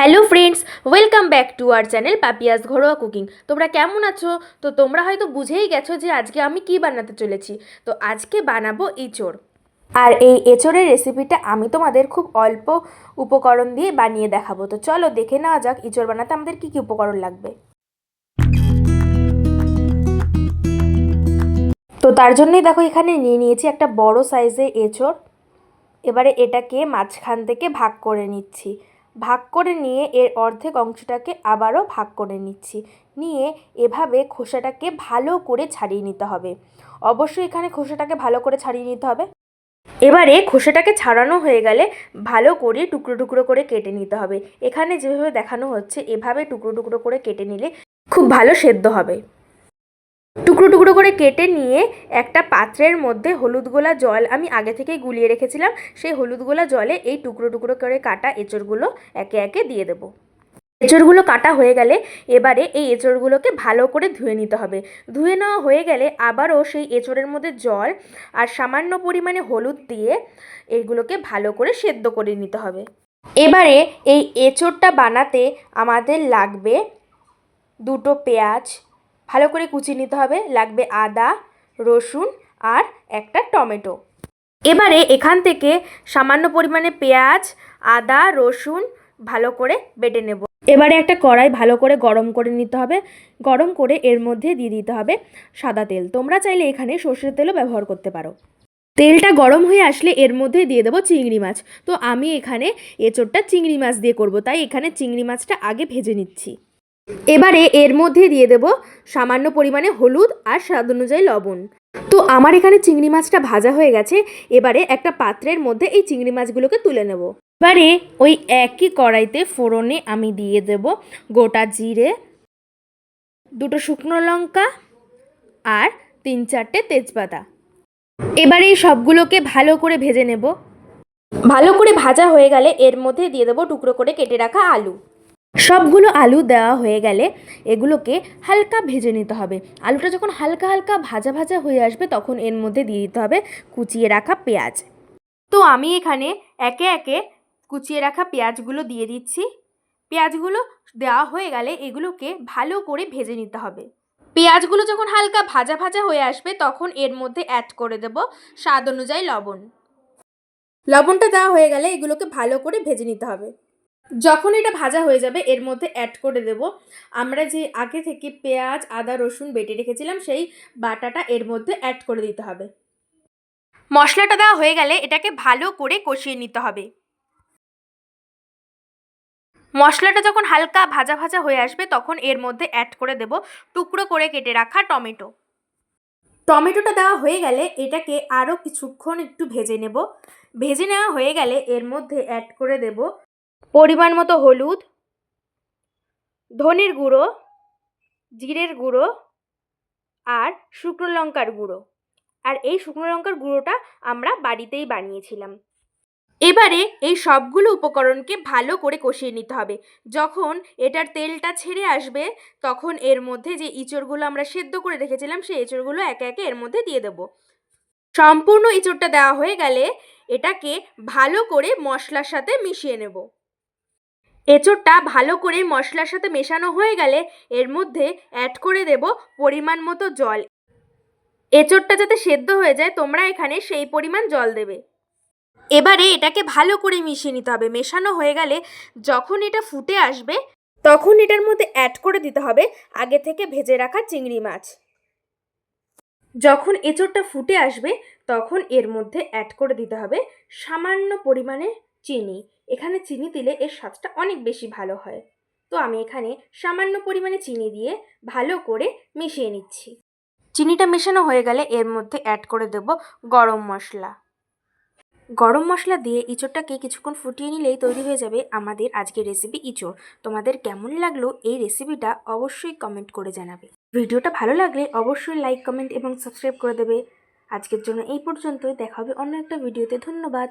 Hello friends, welcome back to our channel Papiya's ঘরোয়া cooking. তোমরা কেমন আছো? তো তোমরা হয়তো বুঝেই গেছো যে আজকে আমি কি বানাতে চলেছি। তো আজকে বানাবো এঁচোড়। আর এই এঁচোড়ের রেসিপিটা আমি তোমাদের খুব অল্প উপকরণ দিয়ে বানিয়ে দেখাবো। তো চলো দেখে নেওয়া যাক এঁচোড় বানাতে আমাদের কী কী উপকরণ লাগবে। তো তার জন্যই দেখো এখানে নিয়ে নিয়েছি একটা বড় সাইজের এঁচোড়। এবারে এটাকে মাঝখান থেকে ভাগ করে নিচ্ছি। ভাগ করে নিয়ে এর অর্ধেক অংশটাকে আবারও ভাগ করে নিচ্ছি। নিয়ে এভাবে খোসাটাকে ভালো করে ছাড়িয়ে নিতে হবে। অবশ্যই এখানে খোসাটাকে ভালো করে ছাড়িয়ে নিতে হবে। এবারে খোসাটাকে ছাড়ানো হয়ে গেলে ভালো করে টুকরো টুকরো করে কেটে নিতে হবে। এখানে যেভাবে দেখানো হচ্ছে, এভাবে টুকরো টুকরো করে কেটে নিলে খুব ভালো সেদ্ধ হবে। টুকরো টুকরো করে কেটে নিয়ে একটা পাত্রের মধ্যে হলুদ গোলা জল আমি আগে থেকেই গুলিয়ে রেখেছিলাম, সেই হলুদ গোলা জলে এই টুকরো টুকরো করে কাটা এঁচড়গুলো একে একে দিয়ে দেবো। এঁচড়গুলো কাটা হয়ে গেলে এবারে এই এঁচড়গুলোকে ভালো করে ধুয়ে নিতে হবে। ধুয়ে নেওয়া হয়ে গেলে আবারও সেই এঁচড়ের মধ্যে জল আর সামান্য পরিমাণে হলুদ দিয়ে এগুলোকে ভালো করে সেদ্ধ করে নিতে হবে। এবারে এই এঁচড়টা বানাতে আমাদের লাগবে দুটো পেঁয়াজ ভালো করে কুচিয়ে নিতে হবে। লাগবে আদা, রসুন আর একটা টমেটো। এবারে এখান থেকে সামান্য পরিমাণে পেঁয়াজ, আদা, রসুন ভালো করে বেটে নেব। এবারে একটা কড়াই ভালো করে গরম করে নিতে হবে। গরম করে এর মধ্যে দিয়ে দিতে হবে সাদা তেল। তোমরা চাইলে এখানে সর্ষের তেলও ব্যবহার করতে পারো। তেলটা গরম হয়ে আসলে এর মধ্যে দিয়ে দেবো চিংড়ি মাছ। তো আমি এখানে এঁচোড়টা চিংড়ি মাছ দিয়ে করব। তাই এখানে চিংড়ি মাছটা আগে ভেজে নিচ্ছি। এবারে এর মধ্যে দিয়ে দেব সামান্য পরিমাণে হলুদ আর স্বাদ অনুযায়ী লবণ। তো আমার এখানে চিংড়ি মাছটা ভাজা হয়ে গেছে, এবারে একটা পাত্রের মধ্যে এই চিংড়ি মাছগুলোকে তুলে নেব। এবারে ওই একই কড়াইতে ফোড়নে আমি দিয়ে দেব গোটা জিরে, দুটো শুকনো লঙ্কা আর তিন চারটে তেজপাতা। এবারে এই সবগুলোকে ভালো করে ভেজে নেব। ভালো করে ভাজা হয়ে গেলে এর মধ্যে দিয়ে দেবো টুকরো করে কেটে রাখা আলু। সবগুলো আলু দেওয়া হয়ে গেলে এগুলোকে হালকা ভেজে নিতে হবে। আলুটা যখন হালকা হালকা ভাজা ভাজা হয়ে আসবে তখন এর মধ্যে দিয়ে দিতে হবে কুচিয়ে রাখা পেঁয়াজ। তো আমি এখানে একে একে কুচিয়ে রাখা পেঁয়াজগুলো দিয়ে দিচ্ছি। পেঁয়াজগুলো দেওয়া হয়ে গেলে এগুলোকে ভালো করে ভেজে নিতে হবে। পেঁয়াজগুলো যখন হালকা ভাজা ভাজা হয়ে আসবে তখন এর মধ্যে অ্যাড করে দেব স্বাদ অনুযায়ী লবণ। লবণটা দেওয়া হয়ে গেলে এগুলোকে ভালো করে ভেজে নিতে হবে। যখন এটা ভাজা হয়ে যাবে, এর মধ্যে অ্যাড করে দেব। আমরা যে আগে থেকে পেঁয়াজ, আদা, রসুন বেটে রেখেছিলাম, সেই বাটাটা এর মধ্যে অ্যাড করে দিতে হবে। মশলাটা দেওয়া হয়ে গেলে এটাকে ভালো করে কষিয়ে নিতে হবে। মশলাটা যখন হালকা ভাজা ভাজা হয়ে আসবে, তখন এর মধ্যে অ্যাড করে দেব টুকরো করে কেটে রাখা টমেটো। টমেটোটা দেওয়া হয়ে গেলে এটাকে আরও কিছুক্ষণ একটু ভেজে নেব। ভেজে নেওয়া হয়ে গেলে এর মধ্যে অ্যাড করে দেব পরিমাণ মতো হলুদ, ধনের গুঁড়ো, জিরের গুঁড়ো আর শুকনো লঙ্কার গুঁড়ো। আর এই শুকনো লঙ্কার গুঁড়োটা আমরা বাড়িতেই বানিয়েছিলাম। এবারে এই সবগুলো উপকরণকে ভালো করে কষিয়ে নিতে হবে। যখন এটার তেলটা ছেড়ে আসবে, তখন এর মধ্যে যে ইঁচড়গুলো আমরা সেদ্ধ করে রেখেছিলাম, সেই এঁচড়গুলো একে একে এর মধ্যে দিয়ে দেব। সম্পূর্ণ ইঁচড়টা দেওয়া হয়ে গেলে এটাকে ভালো করে মশলার সাথে মিশিয়ে নেব। এঁচোড়টা ভালো করে মশলার সাথে মেশানো হয়ে গেলে এর মধ্যে অ্যাড করে দেব পরিমাণ মতো জল। এঁচোড়টা যাতে সেদ্ধ হয়ে যায়, তোমরা এখানে সেই পরিমাণ জল দেবে। এবারে এটাকে ভালো করে মিশিয়ে নিতে হবে। মেশানো হয়ে গেলে যখন এটা ফুটে আসবে, তখন এটার মধ্যে অ্যাড করে দিতে হবে আগে থেকে ভেজে রাখা চিংড়ি মাছ। যখন এঁচোড়টা ফুটে আসবে, তখন এর মধ্যে অ্যাড করে দিতে হবে সামান্য পরিমাণে চিনি। এখানে চিনি দিলে এর স্বাদটা অনেক বেশি ভালো হয়। তো আমি এখানে সামান্য পরিমাণে চিনি দিয়ে ভালো করে মিশিয়ে নিচ্ছি। চিনিটা মেশানো হয়ে গেলে এর মধ্যে অ্যাড করে দেব গরম মশলা। গরম মশলা দিয়ে ইঁচড়টাকে কিছুক্ষণ ফুটিয়ে নিলেই তৈরি হয়ে যাবে আমাদের আজকের রেসিপি ইঁচড়। তোমাদের কেমন লাগল এই রেসিপিটা অবশ্যই কমেন্ট করে জানাবে। ভিডিওটা ভালো লাগলে অবশ্যই লাইক কমেন্ট এবং সাবস্ক্রাইব করে দেবে। আজকের জন্য এই পর্যন্তই। দেখা হবে অন্য একটা ভিডিওতে ধন্যবাদ।